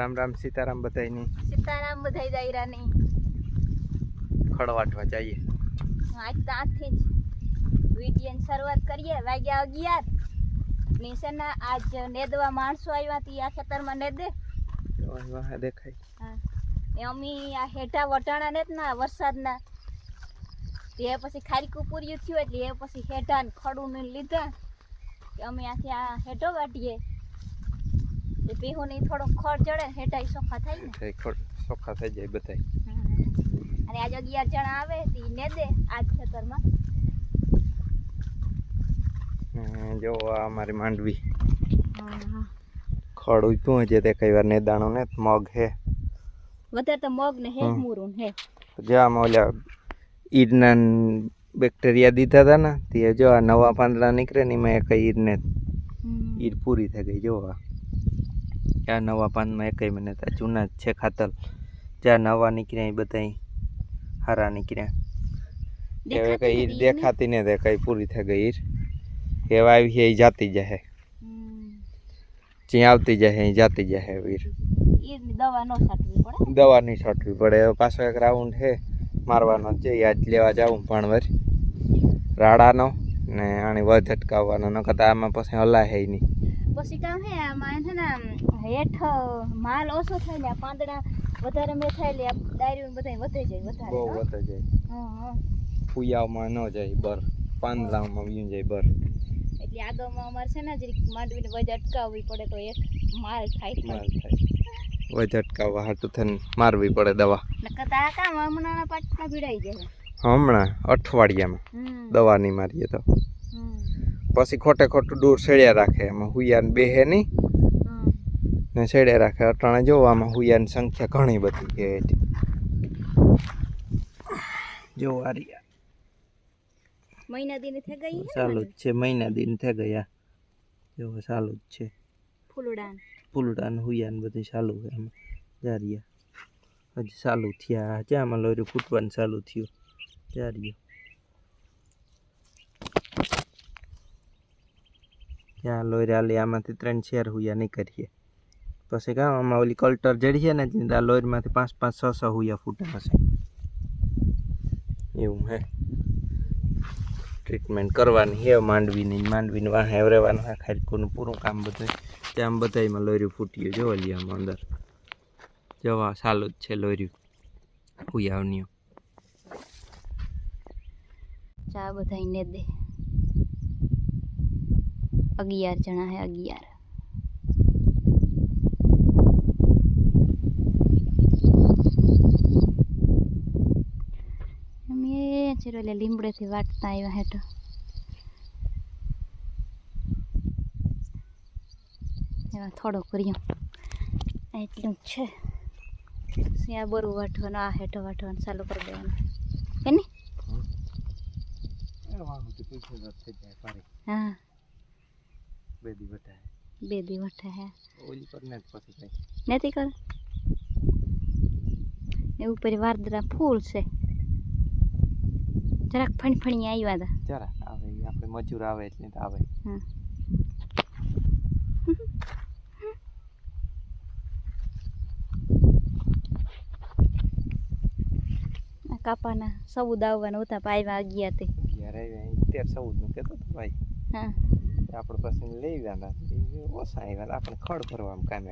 રામ રામ સીતારામ બધાયની. સીતારામ બધાય દાયરાની. ખડવાટવા જઈએ. આજ તો આથી જ વિડીયોની શરૂઆત કરીએ. વાગ્યા અગિયાર. નીચેના આજ નેદવા માણસો આવ્યા તી આ ખેતરમાં નેદે. વાહ વાહ દેખાય. હા. અમી આ હેઠા વટાણા ને જ ના વરસાદના તે પછી ખારીકું પૂર્યું થયું એટલે એ પછી હેઠા ને ખડું ને લીધા અમે આથી આ હેઠો વાટીએ. એ બેહુ ને થોડો ખડ ચડે ને હેઠા ઈ ચોખ્ખા થાય ને. ખડ સોખા થઈ જાય બધાય. અને આજ અગિયાર જણા આવે તી ને દે આજ ખેતરમાં. ને જો આ અમારી માંડવી. ખડ ઉતું છે તે કઈ વાર નેદાણો ને મગ હે. વધારે તો મગ ને હે. મૂરું હે. જો આમાં ઓલા ઈડના બેક્ટેરિયા દીધા હતા ને તે જો આ નવા પાંદડા નીકળે ને એમાં એક ઈડને ઈડ પૂરી થઈ ગઈ જો આ. આ નવા પાનમાં એકઈ મને તા જૂના જ છે ખાતર. જ્યાં નવા નીકળ્યા એ બધા હારા નીકળ્યા. હવે કઈ ઈર દેખાતી ને કઈ પૂરી થઈ ગઈ ઈર એવા આવી છે એ જાતી જાય જ્યાં આવતી જાય એ જાતી વીર ઈરની દવા ન છાંટવી પડે? દવા નહીં છાંટવી પડે. પાછો એક રાઉન્ડ છે મારવાનો છે યાદ લેવા જાઉં વર. રાડાનો ને આની વધ અટકાવવાનો ન કરતા આમાં પછી હલા હે નહીં. પછી કામ હે આમાં છે ને હેઠ માલ ઓછો થાય ને આ પાંદડા વધારે મેં થાય લે ડાયરી બધા વધે જાય વધારે બહુ વધે જાય. હા હા. ફુયાવમાં ન જાય બર પાંદડામાં વ્યું જાય બર. એટલે આગળમાં અમારે છે ને જરીક માંડવીને વજ અટકાવવી પડે તો એક માલ થાય માલ થાય. વજ અટકાવવા હાટું થઈને મારવી પડે દવા. નકર આ કામ હમણાં પાટલા ભીડાઈ જાય. હમણાં અઠવાડિયામાં. દવા નહીં મારીએ તો. પછી ખોટે ખોટું દૂર સેડ્યા રાખે. એમાં હુયાને બેહે નહીં. ને સેડે રાખે. અટાણે જો આમાં હુયાની સંખ્યા ઘણી બધી છે જોવા જો રહ્યા. મહિના દિન થઈ ગઈ સારું ચાલુ જ છે મહિના દિન થઈ ગયા. જો ચાલુ જ છે. ફૂલડાન. ફૂલડાન ને હુયા બધું ચાલુ છે એમાં. જારિયા હજી ચાલુ થયા. જ્યાંમાં લોરી ફૂટવાનું ચાલુ થયું. જારિયો ત્યાં લોરી આલી આમાંથી ત્રણ શેર હુયા કરીએ પછી કામ આમાં ઓલી કલ્ટર જડીએ ને આ લોરીમાંથી પાંચ પાંચ, છ છ હુયા ફૂટે હશે. એવું હે. ટ્રીટમેન્ટ કરવાની હે, માંડવીની, માંડવીને વાહે રહેવાનું હે, ખારીકોનું પૂરું કામ બધું ત્યાં બધાયમાં લોર્યું ફૂટ્યું જો લઈએ આમાં અંદર. જવા, સાલું જ છે લોર્યું હુયાવની ચા બધા દે. અગિયાર જણા હે અગિયાર. અમે ચેરો લે લીમડેથી વાટતા આવ્યા હેઠો એમાં થોડો કર્યો એટલું છે. શિયા બરું વાટવાનું આ હેઠો વાટવાનું ચાલુ કરી દેવાનું. કે નહીં હા. બે દી બતાય બે દી વઠે હે ઓલી પર ને પછી કઈ. નથી કર. ને ઉપર વારદરા ફૂલ છે. જરાક ફણફણી આવ્યા હતા જરા આવે આપણે મજૂર આવે એટલે તો આવે. હા. કાપાના સૌદ આવવાના હતા પાયવા અગિયાર તે. અગિયાર આવ્યા તેર ચૌદનું કેતો ભાઈ. હા. આપણે પછી લઈ ગયા ઓછા આવ્યા આપણે ખડ ભરવામાં કામે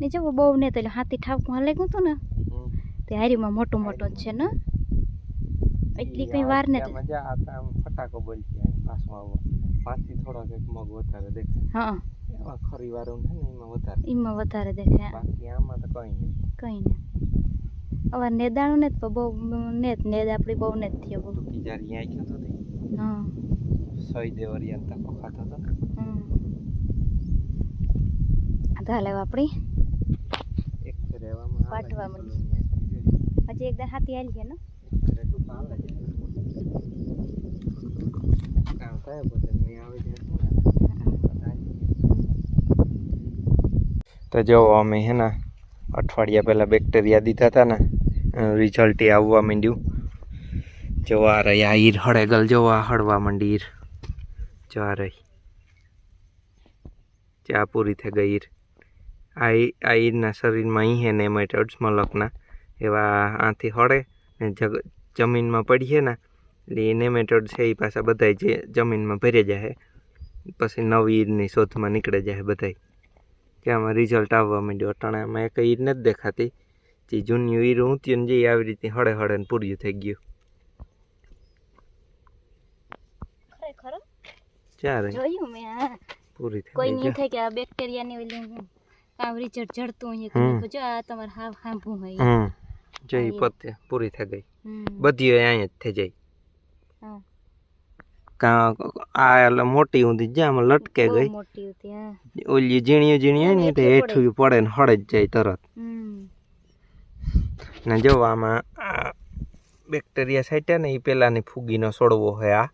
ને જો બહુ ને તો હાથી ઠાવકું હાલે ગયું હતું ને? તે હારીમાં મોટું મોટું છે ને? એટલી કઈ વાર ને મજા આતા આમ ફટાકો બોલતી આવી પાસમાં આવો. પાંચથી થોડોક એક મગ વધારે દેખાય. હા. એમાં ખરી છે ને એમાં વધારે. એમાં વધારે દેખાય. બાકી આમાં તો કઈ નહીં. કઈ નહીં. હવે નેદાણું ને તો બહુ ને નેદ આપણી બહુ ને જ થયો બહુ. જારી અહીંયા તો. હા. સહી દેવરિયા તકો ખાતો હતો આપણી એક રહેવામાં હજી એકદમ હાથી આવી ગયા ને? કામ થાય પછી મેં આવે ત્યાં તો જો અમે હે ને અઠવાડિયા પહેલાં બેક્ટેરિયા દીધા હતા ને રિઝલ્ટ એ આવવા માંડ્યું. જો આ રહી આ ઈર હળેગલ, જોવા હળવા માંડી ઈર. જવા રહી ચા પૂરી થઈ ગઈ ઈર. આ આ ઈરના શરીરમાં અહીં હે નેમેટોડ્સ મલકના એવા આથી હળે ને જગ, જમીનમાં પડીએ ને, એટલે એ નેમેટોડ છે એ પાછા બધાય જે જમીનમાં ભરી જાય. પછી નવી ઈરની શોધમાં નીકળે જાય બધાય. કે આમાં રિઝલ્ટ આવવા માંડ્યું. અટાણે આમાં એક ઈર નથી દેખાતી. જે જૂની ઈર ઊંતી ને જે આવી રીતે હળે હળે ને પૂર્યું થઈ ગયું ખરેખર હો. ચારે જોયું મેં પૂરી કોઈ થઈ નહીં ગઈ થાય કે આ બેક્ટેરિયાની ઓલી કાવરી ચડ ચડતું હોય. કે જો આ તમાર હાવ હાંભું હોય. હમ. જઈ હા, ઈ એ. પતે પૂરી થઈ ગઈ. બધી અહીંયા જ થઈ જાય. હા. કાં આ મોટી ઊંધી જ્યાં લટકે ગઈ ઓલી ઝીણીયું હોય ને તે હેઠું પડે. ને હળે જ જાય તરત. હમ. ને જો આમાં બેક્ટેરિયા સાઈટ્યા ને એ પેલાની ફૂગીનો છોડવો હોય આ.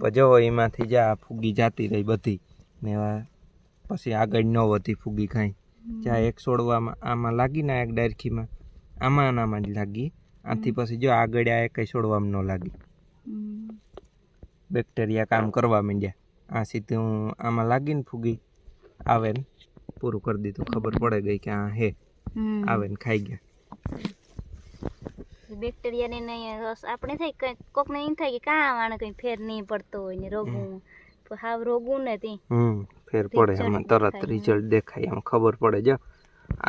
પણ જો એમાંથી જા ફૂગી જાતી રહી બધી ને પછી આગળ ન વધી ફૂગી કાંઈ. જ્યાં એક છોડવામાં આમાં લાગી ને એક ડાયરખીમાં આમાં આમાં જ લાગી. આથી પછી જો આગળ આ કંઈ છોડવામાં ન લાગી. બેક્ટેરિયા કામ કરવા માંડ્યા. આ સીધું આમાં લાગીને ફૂગી આવે ને પૂરું કરી દીધું. ખબર પડે ગઈ કે આ હે. આવે ને ખાઈ ગયા. બેક્ટેરિયાને નહીં રસ. આપણે થાય કઈ કોકને એમ થાય કે કાં આને કઈ ફેર નહીં પડતો હોય ને રોગું. હાવ રોગું ને તી હમ ફેર પડે Result તરત રિઝલ્ટ દેખાય એમ ખબર પડે. જો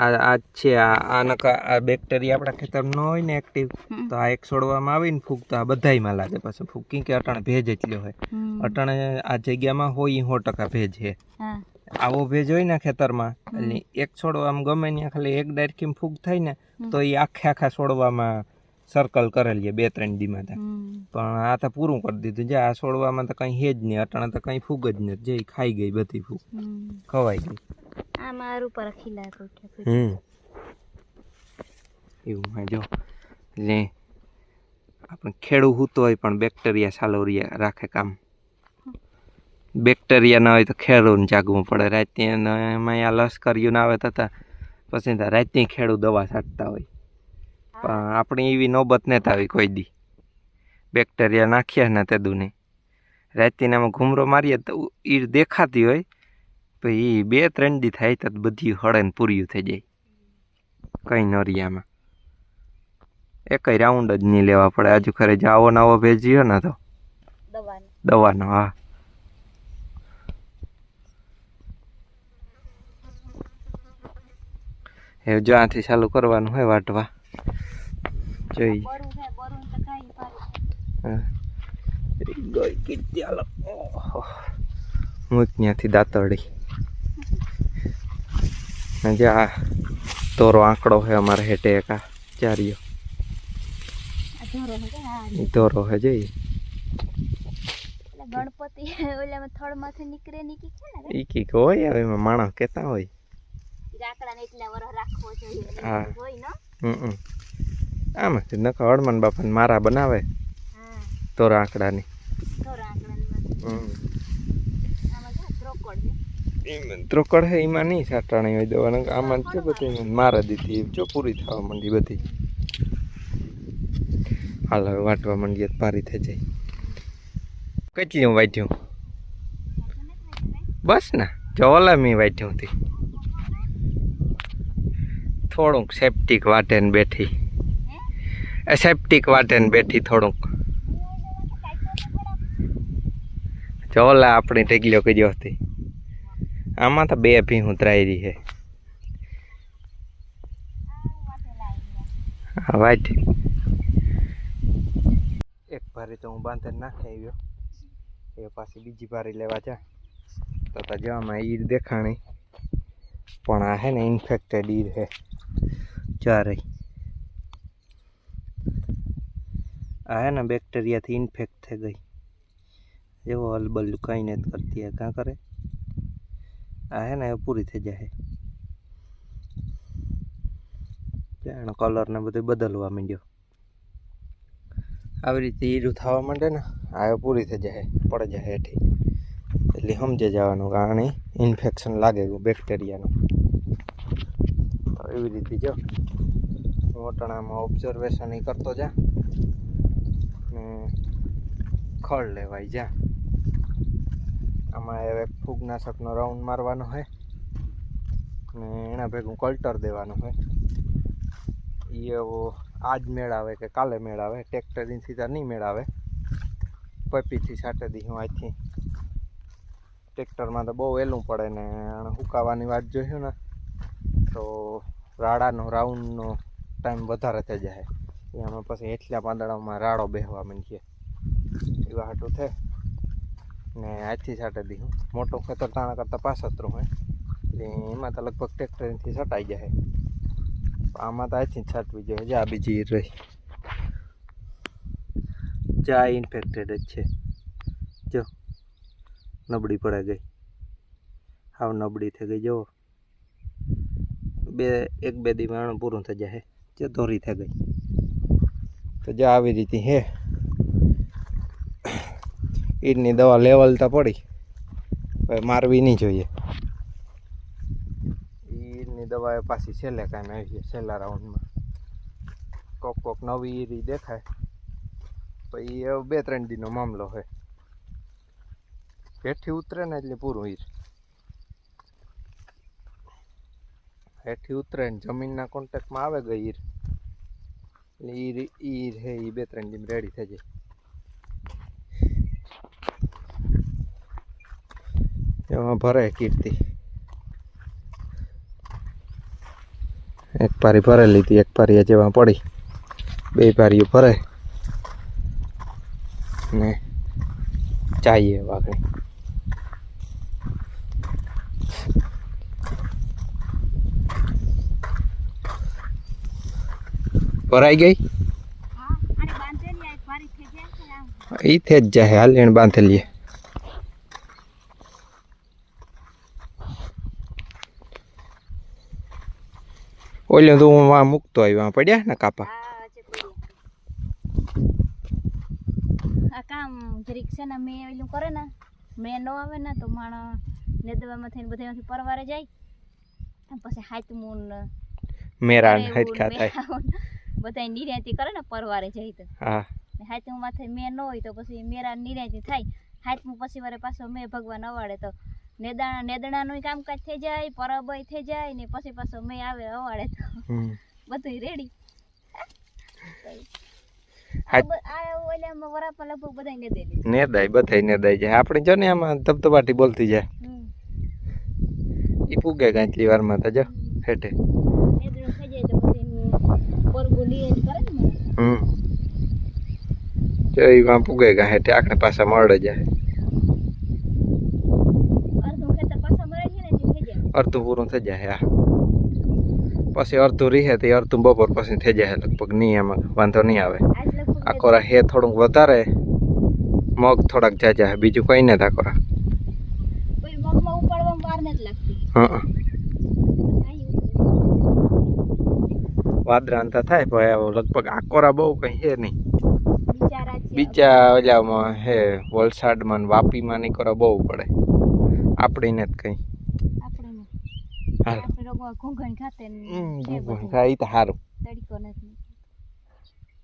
આ આ છે આ આ નકા આ બેક્ટેરિયા આપણા ખેતર ન હોય ને એક્ટિવ તો આ એક છોડવામાં આવીને ફૂગ તો આ બધાયમાં લાગે પાછું ફૂગ. કે અટાણે ભેજ એટલો હોય. અટાણે આ જગ્યામાં હોય સો ટકા ભેજ છે. આવો ભેજ હોય ને ખેતરમાં એટલે એક છોડવા આમ ગમે ત્યાં ખાલી એક ડાયરેક્ટ ફૂગ થાય ને તો એ આખે આખા છોડવામાં સર્કલ કરેલી બે ત્રણ દીમાં ત્યાં. પણ આ તો પૂરું કરી દીધું. જે આ છોડવામાં તો કંઈ હે જ નહીં. અટાણે તો કંઈ ફૂગ જ નથી. જે ખાઈ ગઈ બધી ફૂગ. ખવાઈ ગઈ. આ મારું પર ખીલા હમ. એવું જો. એટલે આપણે ખેડૂ હૂતો હોય પણ બેક્ટેરિયા સાલોરિયા રાખે કામ. બેક્ટેરિયા ના હોય તો ખેડૂને જાગવું પડે. રાતે એમાં આ લશ્કરીઓ ના આવે થતા પછી રાતની ખેડૂ દવા છાંટતા હોય. પણ આપણે એવી નોબત નથી આવી કોઈ દી. બેક્ટેરિયા નાખ્યા ને તે દુને. રાતને આમાં ઘૂમરો મારીએ તો ઈર દેખાતી હોય પછી બે ત્રણ દી થાય તો બધી હળે ને પૂર્યું થઈ જાય. કંઈ નરિયામાં એકય રાઉન્ડ જ નહીં લેવા પડે. હજુ ખરે જાવો નવો ભેજ્યો ને તો. દવાનો હા. એ જો આથી ચાલુ કરવાનું હોય વાટવા. જોઈ. હા. ગઈ કીધી હાલો મૂક ત્યાંથી દાંતરડી. ને જે આ તોરો આંકડો છે અમારે હેઠે એક આ હા ઈ તોરો છે જોઈ. ગણપતિ ઓલામાં થળમાંથી નીકળે નીકળી છે ને ઈ કીક હોય હવે માણસ કહેતા હોય. રાખવો જોઈએ હા. હોય ને? હમ. આમાંથી નખા હળમન બાપાને મારા બનાવે. તો તોરા આંકડાની. ત્રોકડ હે એમાં નહીં સાટાણી હોય દેવાનું. આમાં છે બધી મારા દીધી. જો પૂરી થવા માંડી બધી. હાલ હવે વાટવા માંડીએ પારી થઈ જાય. કેટલી વાટ્યું બસ ને જો ઓલા મેં વાટ્યું હતી થોડુંક સેફ્ટીક વાટે ને બેઠી. સેપ્ટિક વાટે ને બેઠી થોડુંક. ચોલા આપણી ટેકલીઓ કર્યો હતી. આમાં તો બે ભી ઉતરાઈ રહી છે. હા વાઈટ એક ભારી તો હું બાંધે નાખી આવ્યો. એ પાછી બીજી ભારી લેવા જા. તો તો જવામાં ઈર દેખાણી. પણ આ હે ને ઇન્ફેક્ટેડ ઈર હે ચારે આ હે ને બેક્ટેરિયાથી ઇન્ફેક્ટ થઈ ગઈ. એવો હલબલ કંઈ નથી કરતી આ, કાં કરે? આ હે ને એ પૂરી થઈ જાય. એનો કલર ને બધું બદલવા માંડ્યો. આવી રીતે ઈરું થવા માંડે ને, આ પૂરી થઈ જાય, પડી જાય હેઠી. એટલે સમજે જવાનું કારણ ઇન્ફેક્શન લાગે બેક્ટેરિયાનું એવી રીતે જો. મોટણામાં ઓબ્ઝર્વેશન એ કરતો જા. ને ખળ લેવાય જા. આમાં હવે ફૂગનાશકનો રાઉન્ડ મારવાનો હોય. ને એના ભેગું કલ્ટર દેવાનું હોય. એ એવો આજ મેળ આવે કે કાલે મેળ આવે ટ્રેક્ટરની સીધા નહીં મેળાવે પપીથી દી હું અહીંથી ટ્રેક્ટરમાં તો બહુ વહેલું પડે ને સુકાવાની વાત જોયું ને, તો રાડાનો રાઉન્ડનો ટાઈમ વધારે થઈ જાય. એ અમે પછી એટલા પાંદડામાં રાડો બેહવા માંડીએ એવા હાટું થાય ને આજથી છાંટે દી હું મોટું ખેતર તાણા કરતાં પાસતરું હોય એટલે એમાં તો લગભગ ટ્રેક્ટરથી છટાઈ જાય આમાં તો આજથી છાંટવી જોઈએ. જા બીજી રહી. જા ઇન્ફેક્ટેડ જ છે. જો, નબળી પડે ગઈ. હાવ નબળી થઈ ગઈ. જુઓ. બે, એક બે દી પૂરું થઈ જાય જે દોરી થઈ ગઈ. તો જે આવી રીતે હે. ઈડની દવા લેવલ તો પડી. હવે મારવી નહીં જોઈએ. ઈડની દવા એ પાછી છેલ્લે કાંઈ આવી છે, છેલ્લા રાઉન્ડમાં. કોક કોક નવી ઈરી દેખાય. પછી એ બે ત્રણ દીનો મામલો હોય. હેઠી ઉતરે ને એટલે પૂરું ઈર. હેઠી ઉતરે ને જમીનના કોન્ટેક્ટમાં આવે ગઈ ઈર. એટલે ઈ છે એ બે ત્રણ દી રેડી થઈ જાય. એમાં ભરે કીર્તિ. એક પારી ભરેલી લીધી, એક પારી જેવા પડી. બે પારીઓ ભરે ને ચાઈએ વાગણી ભરાઈ ગઈ? હા બાંધેલી થઈ જાય છે આમ ઈ થે જ જાય હાલ એને બાંધેલીએ ઓલે તો હું વાં મૂકતો આવ્યો પડ્યા ને કાપા? કામ જરીક છે ને મેં ઓલું કરે ને મેં ન આવે ને તો માણસ નેદવામાં થઈને બધામાંથી પરવારે જાય. પછી હાથમૂન ને મેરા ને બધા નિર્યાતી કરે ને પરવારે જાય તો. હા. ને માથે મેં ન હોય તો પછી મેરા નિર્યાતી થાય. હાથમાં પછી વારે પાછો મેં ભગવાન અવાડે તો નેદાણા નેદણાનું કામકાજ થઈ જાય પરબય થઈ જાય ને પછી પાછો મેં આવે અવાડે તો. બધું રેડી આપણે જો ને આમાં ધબધબાટી બોલતી જાય. એ ઈ પૂગે કાંચલી વારમાં તો જો હેઠે નેદણું થઈ જાય તો પછી ઈ વાં પૂગે ગા હેઠે આખને પાછા મળે જાય. અડધું પૂરું થઈ જાય આ પછી અડધું રીહે તે અડધું બપોર પછી થઈ જાય લગભગ નહીં એમાં વાંધો નહીં આવે. આજ આ કોરા હે થોડુંક વધારે મગ થોડાક જાજા બીજું કંઈ નથી આકોરા હા કાંઈ ઉપાડે. વાદરા થાય પણ લગભગ આ કોરા બહુ કંઈ હે નહીં. બીજા ઓલામાં હે વલસાડમાં વાપીમાં નીકળો કોરા બહુ પડે. આપણીને જ કંઈ. આપણે હાલ. આપણે ઘૂંઘણ ઈ તો સારું તડકો નથી.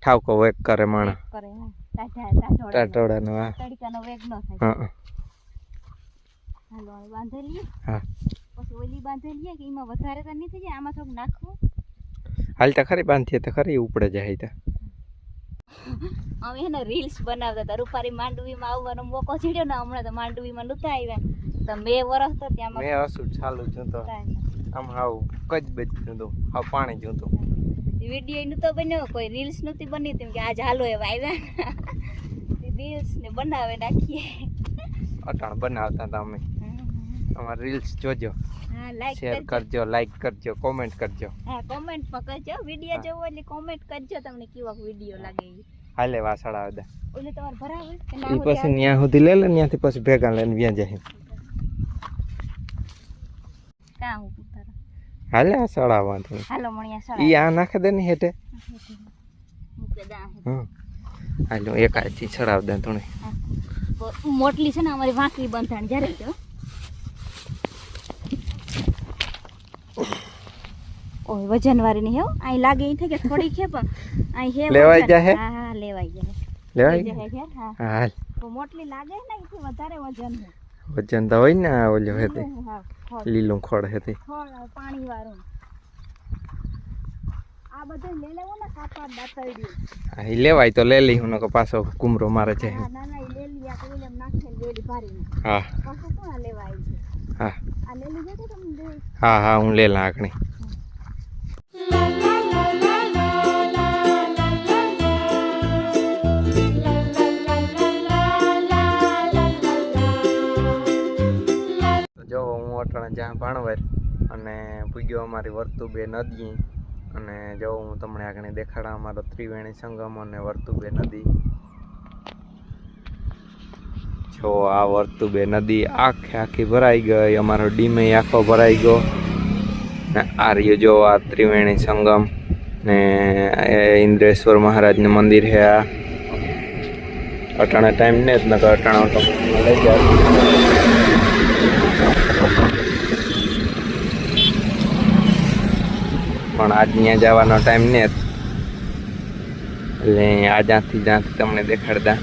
ઠાવકો વેક કરે માણા. કરે હા. ટાઢા ટાટોડાનો હા. તડકાનો વેગ ન થાય. હા હાલો હવે બાંધેલીએ હા. પછી ઓલી બાંધેલીએ કે એમાં વધારે તો નહીં થઈ જાય? આમાં થોડુંક નાખવું? હાલ તો ખરી બાંધીએ તો ખરી ઉપડે જાય તો. અમે એને રીલ્સ બનાવતા હતા. રૂપારી માંડવીમાં આવવાનો મોકો ચડ્યો ને હમણાં તો માંડવીમાં નહોતા આવ્યા. તો બે વરસ તો ત્યાં મેં હસું ચાલુ છું તો આમ હાવ કજ બજ તો હાવ પાણી છું તો વીડિયો નહોતો બન્યો. કોઈ રીલ્સ નહોતી બની. તેમ કે આજ હાલો એવા આવ્યા. રીલ્સ ને બનાવે નાખીએ. અટાણ બનાવતા હતા અમે. અમારા રીલ્સ જોજો. શેર કરજો. લાઈક કરજો કોમેન્ટ કરજો. હા કોમેન્ટ પણ કરજો વીડિયો જોવો એટલે કોમેન્ટ કરજો તમને કેવો વીડિયો લાગે ઈ. હાલે વાસળ આવે ઓલે તમાર ભરાવે કે હોય? પછી ન્યા સુધી લે લે ન્યાથી પછી ભેગા લઈને વ્યાં જાય. કામ ઉતારો હાલે આ સળાવવા હાલો મણિયા સળા. ઈ આ નાખે દે ને હેઠે. મૂકે દા હા હાલો એક આથી ચડાવ દે થોડી મોટલી છે ને અમારી વાંકડી બંધાણ જ્યારે જો ઓય વજન વાળી નહીં હો? અહીં લાગે ઈ થઈ કે થોડી છે પણ અહીં હે લેવાઈ જાય? હા? હા લેવાઈ જાય લેવાય જાય હા હા હાલ. તો મોટલી લાગે ને એથી વધારે વજન હે. વજન તો હોય ને આ ઓલો હેતે હા ખડ લીલું ખડ હેતે ખડ પાણી વાળું. આ બધું લે લેવો ને કાપા દાતરડી હા એ લેવાય તો લે લઈ હું નકર પાછો કુમરો મારે છે. હા ના ના ઈ લઈ લઈ આ કરી લેમ નાખે લેડી ભારી હા. પાછો કોણ લેવાય છે? હા. આ લે લીધો તો તમે હા હા હું લે લા આકણી જો હું અટાણે જ્યાં ભાણવર અને પૂગ્યો અમારી વર્તુબે નદી અને જો હું તમને આગળ દેખાડા અમારો ત્રિવેણી સંગમ અને વર્તુબે નદી જો આ વર્તુબે નદી આખે આખી ભરાઈ ગઈ અમારો ડીમે આખો ભરાઈ ગયો આ રહ્યું ત્રિવેણી સંગમ ને ઇન્દ્રેશ્વર મહારાજનું મંદિર છે આ. અટાણા ટાઈમ ને જ નકર અટાણા તો લઈ જાય પણ આજ ત્યાં જવાનો ટાઈમ ને. એટલે આ જ્યાંથી જ્યાંથી તમને દેખાડતા.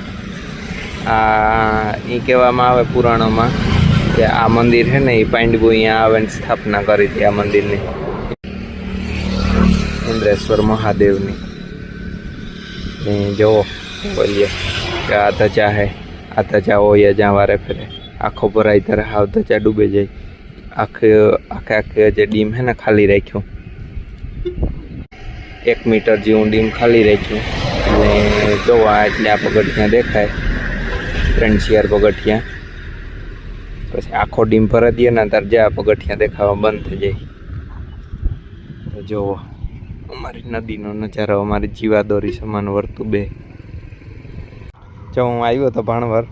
આ એ કહેવામાં આવે પુરાણોમાં. કે આ મંદિર છે ને, એ પાંડવો અહીંયા આવે ને સ્થાપના કરી હતી આ મંદિરની. ઇન્દ્રેશ્વર મહાદેવની. ને જુઓ, બોલીએ કે આ ધજા હે આ ધજા હોય જ્યાં વારે ફેરે. આખો ભરાઈ ત્યારે હાવ ધજા ડૂબે જાય. આખે આખે આખે જે ડીમ હે ને ખાલી રાખ્યું. એક મીટર જેવું ડીમ ખાલી રાખ્યું. અને જોવા એટલે આ પગથિયાં દેખાય. ત્રણ ચાર પગથિયાં. પછી આખો ડીમ ભરાઈ દઈએ ને ત્યારે જ્યાં પગથિયાં દેખાવા બંધ થઈ જાય. તો જુઓ અમારી નદીનો નજારો, અમારી જીવાદોરી સમાન વર્તું બે. જો હું આવ્યો હતો ભાણવર,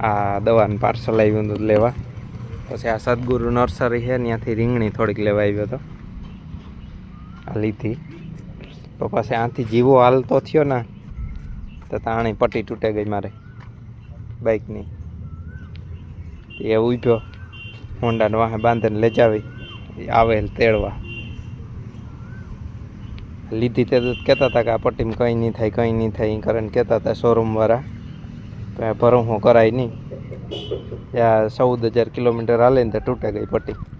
આ દવાનું પાર્સલ આવ્યું હતું લેવા. પછી આ સદગુરુ નર્સરી છે ત્યાંથી રીંગણી થોડીક લેવા આવ્યો હતો આ લીધી. તો પછી આથી જીવો હાલતો થયો ને, તો તાણી પટ્ટી તૂટે ગઈ મારે. બાઇકની એ ઉભ્યો. હોન્ડાને વાહે બાંધીને લઈ જાવી. એ આવે તેડવા. લીધી તે કહેતા હતા કે આ પટ્ટીમાં કંઈ નહીં થાય, કંઈ નહીં થાય કરીને કહેતા હતા શોરૂમવાળા તો ભરું હું કરાય નહીં. ત્યાં ચૌદ હજાર કિલોમીટર હાલે ને તો તૂટે ગઈ પટ્ટી.